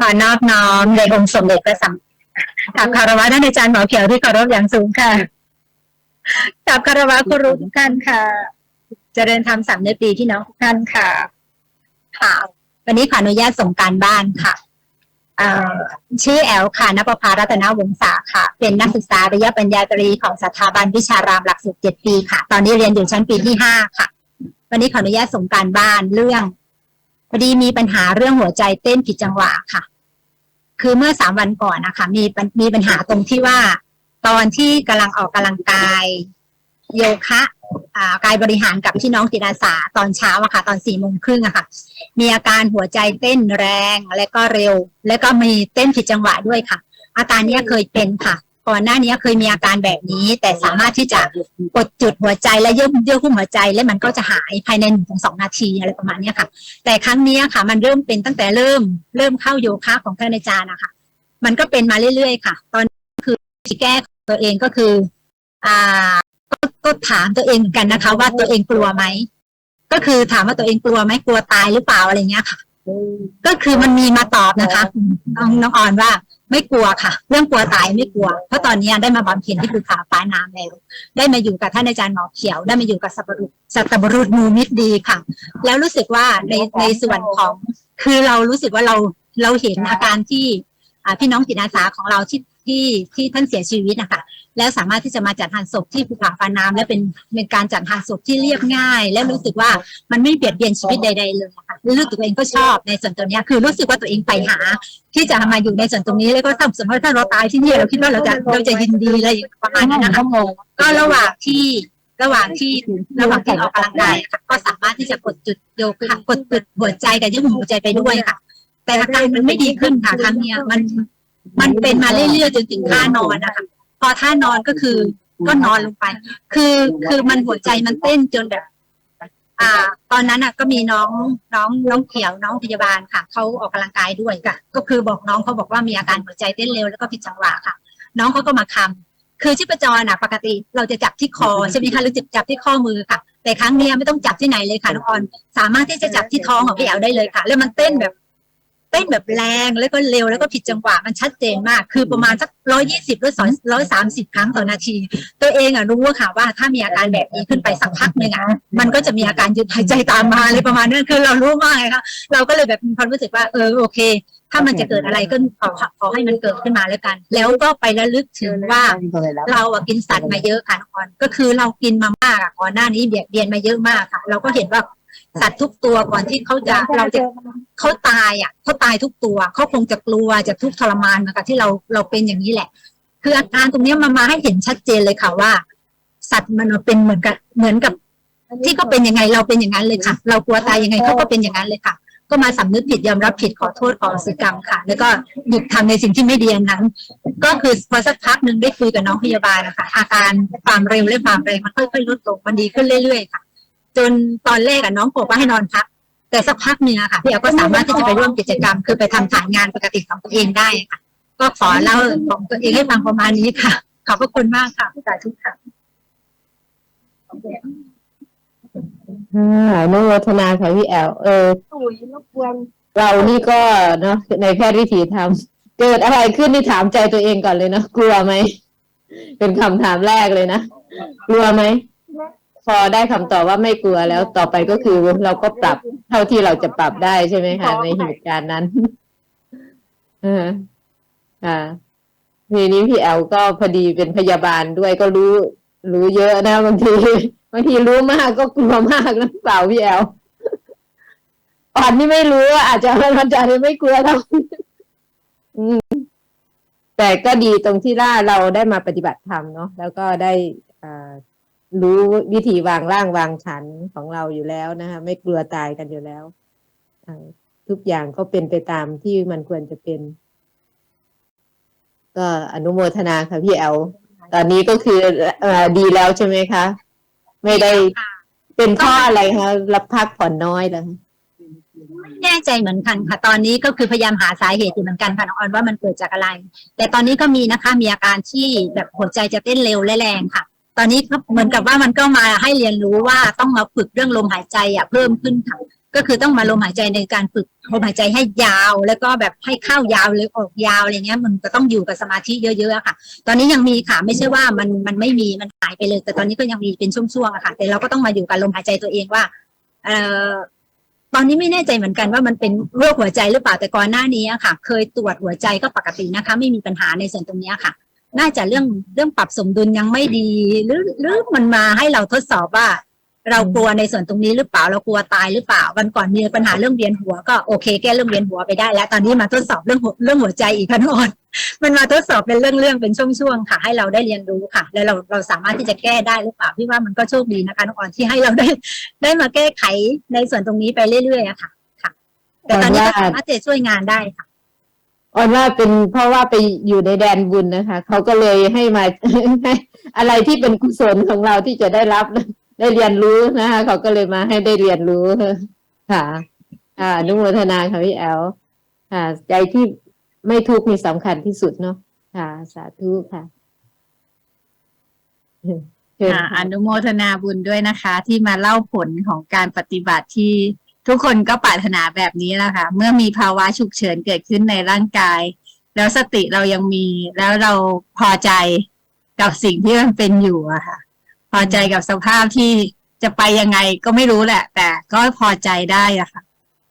ขอนอบน้อมในองค์สมเด็จพระสัมกราบคารวะท่านอาจารย์หมอเขียวที่เคารพอย่างสูงค่ะกราบคารวะครูทุกท่านค่ะ เจริญธรรมสามเนื้อปีพี่น้องทุกท่านค่ะ ค่ะ วันนี้ขออนุญาตส่งการบ้านค่ะชื่อแอลค่ะนภพารัตนวงศาค่ะ เป็นนักศึกษาระยะปัญญาตรีของสถาบันวิชารามหลักสูตรเจ็ดปีค่ะ ตอนนี้เรียนอยู่ชั้นปีที่ห้าค่ะ วันนี้ขออนุญาตส่งการบ้านเรื่อง พอดีมีปัญหาเรื่องหัวใจเต้นผิดจังหวะค่ะ คือเมื่อสามวันก่อนนะคะมีมีปัญหาตรงที่ว่า ตอนที่กำลังออกกำลังกาย โยคะอ่ากายบริหารกับพี่น้องจิตอาสาตอนเช้าอะค่ะ ตอนสี่โมงครึ่งอะค่ะ มีอาการหัวใจเต้นแรงและก็เร็ว และก็มีเต้นผิดจังหวะด้วยค่ะ อาการนี้เคยเป็นค่ะ ก่อนหน้านี้เคยมีอาการแบบนี้ แต่สามารถที่จะกดจุดหัวใจและเยื่อเยื่อหุ้มหัวใจและมันก็จะหายภายในหนึ่งถึงสองนาทีอะไรประมาณนี้ค่ะ แต่ครั้งนี้ค่ะ มันเริ่มเป็นตั้งแต่เริ่มเริ่มเข้าโยคะของท่านอาจารย์นะคะมันก็เป็นมาเรื่อยๆค่ะ ตอนนคือที่แก้ตัวเองก็คืออ่าก็ก็ถามตัวเองกันนะคะ ว่าตัวเองกลัวไหมก็คือถามว่าตัวเองกลัวไหมกลัวตายหรือเปล่าอะไรเงี้ยค่ะ ก็คือมันมีมาตอบนะคะน้องน้องออนว่า ไม่กลัวค่ะ เรื่องกลัวตายไม่กลัว เพราะตอนนี้ได้มาบำเพ็ญที่ภูเขาป้าน้ำแล้ว ได้มาอยู่กับท่านอาจารย์หมอเขียว ได้มาอยู่กับสัตว์ปรุษสัตบุรุษมูมิตรดีค่ะ แล้วรู้สึกว่าในในส่วนของ คือเรารู้สึกว่าเราเราเห็นอาการที่พี่น้องจิตอาสาของเราที่ที่ที่ท่านเสียชีวิตนะคะ แล้วสามารถที่จะมาจัดทานศพที่ภูเขาฟ้าน้ำและเป็นเป็นการจัดทานศพที่เรียบง่าย และรู้สึกว่ามันไม่เบียดเบียนชีวิตใด ๆ เลยนะคะรู้สึกตัวเองก็ชอบในส่วนตัวเนี้ยคือรู้สึกว่าตัวเองไปหา ที่จะมาอยู่ในส่วนตรงนี้แล้วก็ถ้าสมมติถ้าเราตายที่นี่เราคิดว่าเราจะเราจะยินดีอะไรประมาณนั้นนะคะก็ระหว่างที่ระหว่างที่ระหว่างที่ออกกำลังกายค่ะก็สามารถที่จะกดจุดโยคะกดจุดหัวใจกับยืดหัวใจไปด้วยค่ะ แต่อาการมันไม่ดีขึ้นค่ะครั้งเนี้ยมันมันเป็นมาเรื่อยๆจนถึงท่านอนนะคะ พอท่านอนก็คือ ก็นอนลงไป คือคือมันหัวใจมันเต้นจนแบบ อ่า ตอนนั้นอะ ก็มีน้องน้องน้องเขียวน้องพยาบาลค่ะเขาออกกำลังกายด้วยค่ะ ก็คือบอกน้องเขาบอกว่ามีอาการหัวใจเต้นเร็วแล้วก็ผิดจังหวะค่ะ น้องเขาก็มาคำคือชีพจรน่ะ ปกติเราจะจับที่คอใช่ไหมคะหรือจับจับที่ข้อมือค่ะ แต่ครั้งเนี้ยไม่ต้องจับที่ไหนเลยค่ะน้องออนสามารถที่จะจับที่ท้องของพี่แอลได้เลยค่ะ แล้วมันเต้นแบบ เต้นแบบแรงแล้วก็เร็วแล้วก็ผิดจังหวะมันชัดเจนมาก คือประมาณสักร้อยี่สิบหรือสองร้อยสามสิบครั้งต่อนาที ตัวเองอะรู้ว่าค่ะว่าถ้ามีอาการแบบนี้ขึ้นไปสักพักหนึ่งอะมันก็จะมีอาการยุดหายใจตามมาเลยประมาณนั้นคือเรารู้มากเลยค่ะเราก็เลยแบบมีความรู้สึกว่าเออโอเค ถ้ามันจะเกิดอะไรก็ขอขอให้มันเกิดขึ้นมาแล้วกัน แล้วก็ไประลึกถึงว่าเราอะกินสัตว์มาเยอะค่ะน้อนก็คือเรากินมามากอะก่อนหน้านี้เบียดเบียนมาเยอะมากค่ะ เราก็เห็นว่า สัตว์ทุกตัวก่อนที่เขาจะเราจะเขาตายอะเขาตายทุกตัวเขาคงจะกลัวจะทุกข์ทรมานเหมือนกับที่เราเราเป็นอย่างนี้แหละ คืออาการตรงเนี้ยมามาให้เห็นชัดเจนเลยค่ะว่า สัตว์มันเป็นเหมือนกับเหมือนกับ ที่เขาเป็นยังไงเราเป็นอย่างนั้นเลยค่ะ เรากลัวตายยังไงเขาก็เป็นอย่างนั้นเลยค่ะ ก็มาสำนึกผิดยอมรับผิดขอโทษขอสิกรรมค่ะ แล้วก็หยุดทำในสิ่งที่ไม่ดีอันนั้น ก็คือพอสักพักหนึ่งได้คุยกับน้องพยาบาลนะคะอาการความเร็วและความแรงมันค่อยๆลดลงมันดีขึ้นเรื่อยๆค่ะ จนตอนแรกอะน้องบอกว่าให้นอนพัก แต่สักพักหนึ่งอะค่ะพี่แอลก็สามารถที่จะไปร่วมกิจกรรม คือไปทำฐานงานปกติของตัวเองได้ค่ะ ก็ขอเล่าของตัวเองให้ฟังประมาณนี้ค่ะ ขอบพระคุณมากค่ะสาธุค่ะอ่าอนุโมทนาค่ะพี่แอลเออปุ๋ยรบกวนเรานี่ก็เนาะในแพทย์วิถีธรรมเกิดอะไรขึ้นนี่ถามใจตัวเองก่อนเลยเนาะกลัวไหมเป็นคำถามแรกเลยนะกลัวไหม พอได้คำตอบว่าไม่กลัวแล้วต่อไปก็คือเราก็ปรับเท่าที่เราจะปรับได้ใช่ไหมคะในเหตุการณ์นั้นเอออ่าทีนี้พี่แอลก็พอดีเป็นพยาบาลด้วยก็รู้ รู้เยอะนะบางทีบางทีรู้มากก็กลัวมากนะเปล่าพี่แอลอ่อนนี่ไม่รู้อะอาจจะมันจะไม่กลัวเราอืมแต่ก็ดีตรงที่ว่าเราได้มาปฏิบัติธรรมเนาะแล้วก็ได้อ่า รู้วิธีวางร่างวางฉันของเราอยู่แล้วนะคะไม่กลัวตายกันอยู่แล้วอ่าทุกอย่างก็เป็นไปตามที่มันควรจะเป็น ก็อนุโมทนาค่ะพี่แอลตอนนี้ก็คือเอ่อดีแล้วใช่ไหมคะ ไม่ได้เป็นเพ่ออะไรคะรับพักผ่อนน้อยแล้วไม่แน่ใจเหมือนกันค่ะ ตอนนี้ก็คือพยายามหาสาเหตุอยู่เหมือนกันค่ะน้องออนว่ามันเกิดจากอะไร แต่ตอนนี้ก็มีนะคะ มีอาการที่แบบหัวใจจะเต้นเร็วและแรงค่ะ ตอนนี้ก็เหมือนกับว่ามันก็มาให้เรียนรู้ว่าต้องมาฝึกเรื่องลมหายใจอะเพิ่มขึ้นค่ะ ก็คือต้องมาลมหายใจในการฝึกลมหายใจให้ยาว แล้วก็แบบให้เข้ายาวหรือออกยาวอะไรเงี้ย มันก็ต้องอยู่กับสมาธิเยอะๆอะค่ะ ตอนนี้ยังมีค่ะไม่ใช่ว่ามันมันไม่มีมันหายไปเลย แต่ตอนนี้ก็ยังมีเป็นช่วงๆอะค่ะ แต่เราก็ต้องมาอยู่กับลมหายใจตัวเองว่า เอ่อตอนนี้ไม่แน่ใจเหมือนกันว่ามันเป็นโรคหัวใจหรือเปล่าแต่ก่อนหน้านี้อะค่ะ เคยตรวจหัวใจก็ปกตินะคะ ไม่มีปัญหาในส่วนตรงเนี้ยค่ะ น่าจะเรื่องเรื่องปรับสมดุลยังไม่ดี หรือหรือมันมาให้เราทดสอบว่า เรากลัวในส่วนตรงนี้หรือเปล่าเรากลัวตายหรือเปล่าวันก่อนมีปัญหาเรื่องเวียนหัวก็โอเค แก้เรื่องเวียนหัวไปได้ แล้ว ตอนนี้มาทดสอบเรื่องหัวเรื่องหัวใจอีกค่ะนอนมันมาทดสอบเป็นเรื่องๆเป็นช่วงๆค่ะ ให้เราได้เรียนรู้ค่ะ แล้วเราเราสามารถที่จะแก้ได้หรือเปล่าพี่ว่ามันก็โชคดีนะคะน้องออนที่ให้เราได้ได้มาแก้ไขในส่วนตรงนี้ไปเรื่อยๆอะค่ะ ค่ะ แต่ตอนนี้ก็สามารถจะช่วยงานได้ค่ะ ออนว่าเป็นเพราะว่าไปอยู่ในแดนบุญนะคะ เขาก็เลยให้มาอะไรที่เป็นกุศลของเราที่จะได้รับได้เรียนรู้นะคะ เขาก็เลยมาให้ได้เรียนรู้ค่ะอ่านุโมทนาค่ะพี่แอลค่ะ ใจที่ไม่ทุกข์นี่สำคัญที่สุดเนาะค่ะ สาธุค่ะอ่าอนุโมทนาบุญด้วยนะคะ ที่มาเล่าผลของการปฏิบัติที่ ทุกคนก็ปรารถนาแบบนี้แหละค่ะ เมื่อมีภาวะฉุกเฉินเกิดขึ้นในร่างกาย แล้วสติเรายังมีแล้วเราพอใจกับสิ่งที่มันเป็นอยู่อะค่ะ พอใจกับสภาพที่จะไปยังไงก็ไม่รู้แหละ แต่ก็พอใจได้อะค่ะ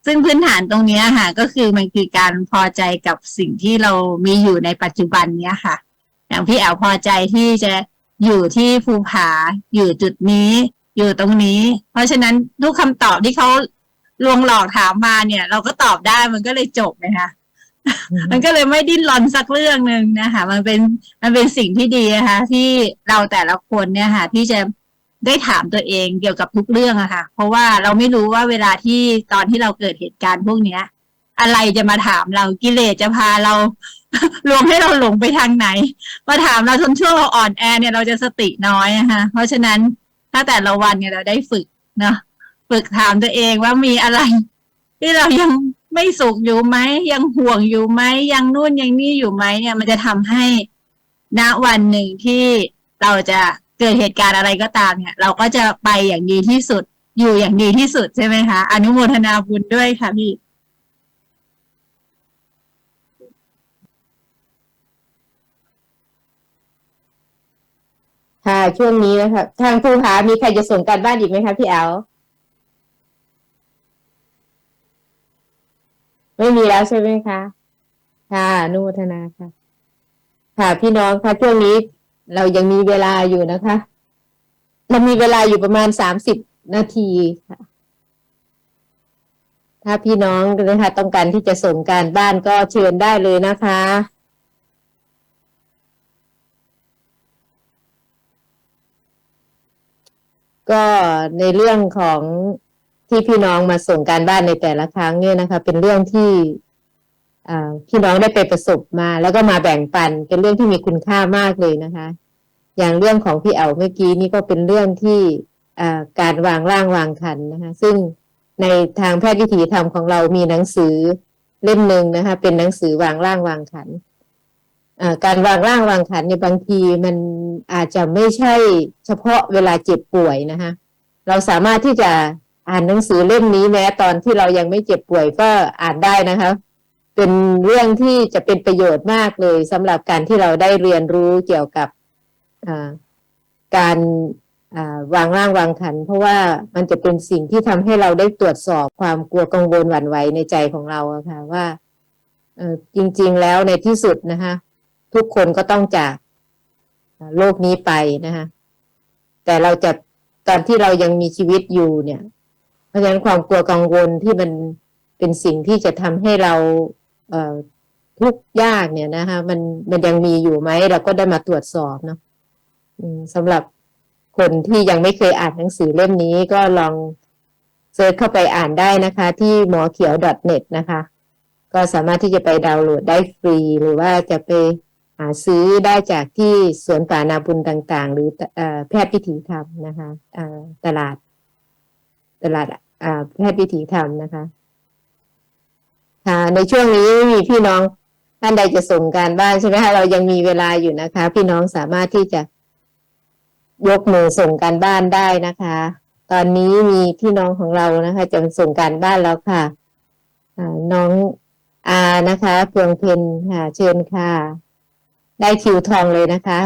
ซึ่งพื้นฐานตรงนี้ค่ะ ก็คือมันคือการพอใจกับสิ่งที่เรามีอยู่ในปัจจุบันเนี้ยค่ะ อย่างพี่แอลพอใจที่จะอยู่ที่ภูผาอยู่จุดนี้ อยู่ตรงนี้ เพราะฉะนั้นทุกคำตอบที่เขา ลวงหลอกถามมาเนี่ย เราก็ตอบได้มันก็เลยจบนะคะมันก็เลยไม่ดิ้นรนสักเรื่องหนึ่งนะคะ มันเป็นมันเป็นสิ่งที่ดีนะคะ ที่เราแต่ละคนเนี่ยค่ะ ที่จะได้ถามตัวเองเกี่ยวกับทุกเรื่องอะค่ะ เพราะว่าเราไม่รู้ว่าเวลาที่ตอนที่เราเกิดเหตุการณ์พวกเนี้ย อะไรจะมาถามเรากิเลสจะพาเราลวงให้เราหลงไปทางไหน มาถามเราจนช่วงเราอ่อนแอเนี่ยเราจะสติน้อยนะคะเพราะฉะนั้นถ้าแต่ละวันเนี่ยเราได้ฝึกเนาะ ฝึกถามตัวเองว่ามีอะไร ที่เรายังไม่สุขอยู่ไหมยังห่วงอยู่ไหมยังนู่นยังนี่อยู่ไหมเนี่ย มันจะทำให้ณวันหนึ่งที่เราจะเกิดเหตุการณ์อะไรก็ตามเนี่ย เราก็จะไปอย่างดีที่สุดอยู่อย่างดีที่สุดใช่ไหมคะอนุโมทนาบุญด้วยค่ะพี่ค่ะช่วงนี้นะคะทางภูผามีใครจะส่งการบ้านอีกไหมคะพี่แอล ไม่มีแล้วใช่ไหมคะ ค่ะนุโมทนาค่ะ ค่ะพี่น้องค่ะช่วงนี้เรายังมีเวลาอยู่นะคะ เรามีเวลาอยู่ประมาณสามสิบนาทีค่ะถ้าพี่น้องนะคะต้องการที่จะส่งการบ้านก็เชิญได้เลยนะคะก็ในเรื่องของ ที่พี่น้องมาส่งการบ้านในแต่ละครั้งเนี่ยนะคะ เป็นเรื่องที่พี่น้องได้ไปประสบมา แล้วก็มาแบ่งปันเป็นเรื่องที่มีคุณค่ามากเลยนะคะ อย่างเรื่องของพี่เอ๋าเมื่อกี้นี่ก็เป็นเรื่องที่การวางร่างวางคันนะคะ ซึ่งในทางแพทย์วิถีธรรมของเรามีหนังสือเล่มหนึ่งนะคะ เป็นหนังสือวางร่างวางขันการวางร่างวางขันเนี่ยบางทีมันอาจจะไม่ใช่เฉพาะเวลาเจ็บป่วยนะคะ เราสามารถที่จะ อ่านหนังสือเล่มนี้แม้ตอนที่เรายังไม่เจ็บป่วยก็อ่านได้นะคะ เป็นเรื่องที่จะเป็นประโยชน์มากเลยสำหรับการที่เราได้เรียนรู้เกี่ยวกับการวางร่างวางขัน เพราะว่ามันจะเป็นสิ่งที่ทำให้เราได้ตรวจสอบความกลัวกังวลหวั่นไหวในใจของเราะค่ะว่าจริง ๆ แล้วในที่สุดนะคะทุกคนก็ต้องจากโลกนี้ไปนะคะแต่เราจะตอนที่เรายังมีชีวิตอยู่เนี่ย เพราะฉะนั้นความกลัวกังวลที่มันเป็นสิ่งที่จะทำให้เราเทุกข์ยากเนี่ยนะคะมันมันยังมีอยู่ไหมเราก็ได้มาตรวจสอบเนาะสำหรับคนที่ยังไม่เคยอ่านหนังสือเล่มนี้ก็ลองเซิร์ชเข้าไปอ่านได้นะคะ ที่หมอเขียว .net นะคะ ก็สามารถที่จะไปดาวน์โหลดได้ฟรี หรือว่าจะไปหาซื้อได้จากที่สวนป่านาบุญต่าง ๆ หรือแพทย์พิถีธรรมนะคะตลาด ตลาดอ่าแพทย์พิถีธรรมนะคะค่ะในช่วงนี้มีพี่น้องท่านใดจะส่งการบ้านใช่ไหมคะเรายังมีเวลาอยู่นะคะ พี่น้องสามารถที่จะยกมือส่งการบ้านได้นะคะ ตอนนี้มีพี่น้องของเรานะคะ จะส่งการบ้านแล้วค่ะน้องอานะคะเพืองเพนค่ะ เชิญค่ะ ได้คิวทองเลยนะคะ